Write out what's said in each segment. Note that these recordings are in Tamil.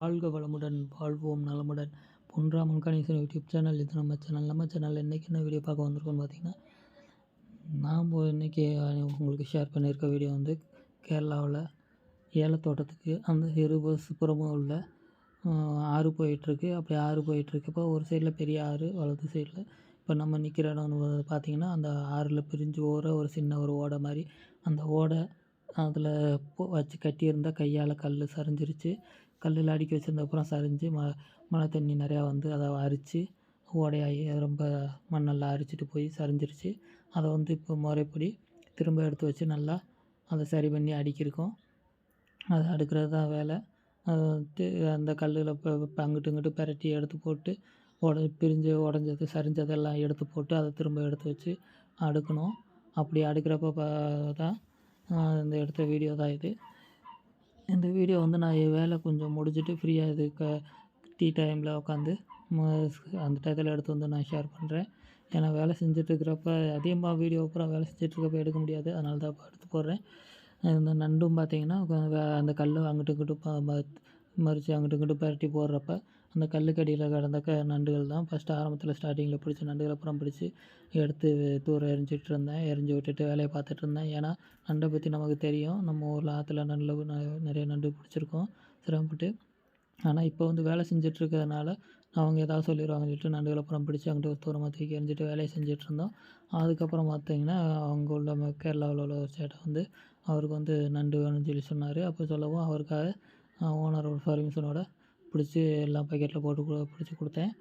வாழ்க வளமுடன் வாழ்வோம் நலமுடன். Ponraman Ganesan YouTube channel. இது நம்ம சேனல். நம்ம சேனல் இன்றைக்கி என்ன வீடியோ பார்க்க வந்திருக்கோம்னு பார்த்தீங்கன்னா நாம் இன்றைக்கி உங்களுக்கு ஷேர் பண்ணியிருக்க வீடியோ வந்து கேரளாவில் ஏலத்தோட்டத்துக்கு அந்த இரு புறமும் உள்ள ஆறு போயிட்டுருக்கு. அப்படி ஆறு போயிட்டுருக்கு இப்போ ஒரு சைடில் பெரிய ஆறு வலது சைடில் இப்போ நம்ம நிற்கிற இடம்னு பார்த்திங்கன்னா அந்த ஆறில் பிரிஞ்சு ஓர ஒரு சின்ன ஒரு ஓடை மாதிரி அந்த ஓடை அதில் வச்சு கட்டியிருந்தால் கையால் கல் சரிஞ்சிருச்சு. கல்லில் அடுக்கி வச்சிருந்த அப்புறம் சரிஞ்சு ம மழை தண்ணி நிறையா வந்து அதை அரித்து ஓடையாகி ரொம்ப மண்ணெல்லாம் அரிச்சிட்டு போய் சரிஞ்சிருச்சு. அதை வந்து இப்போ முறைப்படி திரும்ப எடுத்து வச்சு நல்லா அதை சரி பண்ணி அடுக்கியிருக்கோம். அதை அடுக்கிறது தான் வேலை. அதை வந்துட்டு அந்த கல்லில் இப்போ இப்போ அங்கிட்டு இங்கிட்டு பிரட்டி எடுத்து போட்டு உட பிரிஞ்சு உடஞ்சது சரிஞ்சதெல்லாம் எடுத்து போட்டு அதை திரும்ப எடுத்து வச்சு அடுக்கணும். அப்படி அடுக்கிறப்ப தான் இந்த எடுத்த வீடியோ தான் இது. இந்த வீடியோ வந்து நான் என் வேலை கொஞ்சம் முடிச்சுட்டு ஃப்ரீயாக இது க டீ டைமில் உட்காந்து அந்த டயத்தில் எடுத்து வந்து நான் ஷேர் பண்ணுறேன் ஏன்னா வேலை செஞ்சிட்ருக்கிறப்ப அதிகமாக வீடியோ அப்புறம் வேலை செஞ்சுட்டு எடுக்க முடியாது. அதனால தான் இப்போ எடுத்து போடுறேன். இந்த நண்டும் பார்த்தீங்கன்னா அந்த கல் அங்கிட்டு இங்கிட்டு மறித்து அங்கிட்டு இங்கிட்டு பரட்டி போடுறப்ப அந்த கல்லுக்கடியில் கிடந்த க நண்டுகள் தான் ஃபஸ்ட்டு ஆரம்பத்தில் ஸ்டார்டிங்கில் பிடிச்ச நண்டுகள் அப்புறம் பிடிச்சி எடுத்து தூரம் எரிஞ்சிட்டு இருந்தேன். எரிஞ்சு விட்டுட்டு வேலையை பார்த்துட்டு இருந்தேன். ஏன்னா நண்டை பற்றி நமக்கு தெரியும். நம்ம ஊரில் ஆற்றுல நல்ல நிறைய நண்டு பிடிச்சிருக்கோம். சிரமப்பட்டு. ஆனால் இப்போ வந்து வேலை செஞ்சிட்ருக்கிறதுனால அவங்க ஏதாவது சொல்லிடுவாங்கன்னு சொல்லிட்டு நண்டுகள் அப்புறம் பிடிச்சி அங்கிட்ட ஒரு தூரமாக தூக்கி எரிஞ்சிட்டு வேலையை செஞ்சுட்டு இருந்தோம். அதுக்கப்புறம் பார்த்தீங்கன்னா அவங்க உள்ள கேரளாவில் உள்ள ஒரு சேட்டை வந்து அவருக்கு வந்து நண்டு வேணும்னு சொல்லி சொன்னார். அப்போ சொல்லவும் அவருக்காக ஓனர் ஃபர்மிஷனோட பிடிச்சி எல்லாம் பாக்கெட்டில் போட்டு கு- பிடிச்சி கொடுத்தேன்.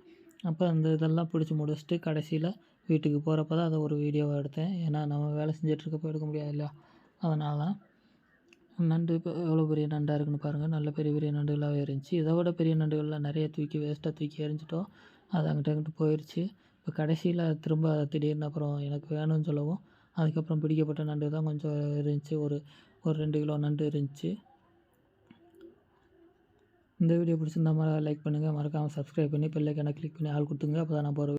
அப்போ அந்த இதெல்லாம் பிடிச்சி முடிச்சுட்டு கடைசியில் வீட்டுக்கு போகிறப்ப தான் அதை ஒரு வீடியோவை எடுத்தேன். ஏன்னா நம்ம வேலை செஞ்சிட்ருக்கப்போ எடுக்க முடியாது இல்லையா? அதனால தான். நண்டு இப்போ எவ்வளோ பெரிய நண்டாக இருக்குன்னு பாருங்கள் நல்ல பெரிய பெரிய நண்டுகளாகவே இருந்துச்சு. இதை விட பெரிய நண்டுகள்லாம் நிறைய தூக்கி வேஸ்ட்டாக தூக்கி எரிஞ்சிட்டோம் அது அங்கிட்ட அங்கிட்டு போயிடுச்சு இப்போ கடைசியில் திரும்ப திடீர்னு அப்புறம் எனக்கு வேணும்னு சொல்லவும் அதுக்கப்புறம் பிடிக்கப்பட்ட நண்டு தான் கொஞ்சம் இருந்துச்சு. ஒரு ஒரு ரெண்டு கிலோ நண்டு இருந்துச்சு. இந்த வீடியோ பிடிச்சிருந்தா லைக் பண்ணுங்கள் மறக்காமல் சப்ஸ்கிரைப் பண்ணி பெல்லைக்கான கிளிக் பண்ணி ஆள் கொடுத்துங்க அப்போ தான் நான் போகிற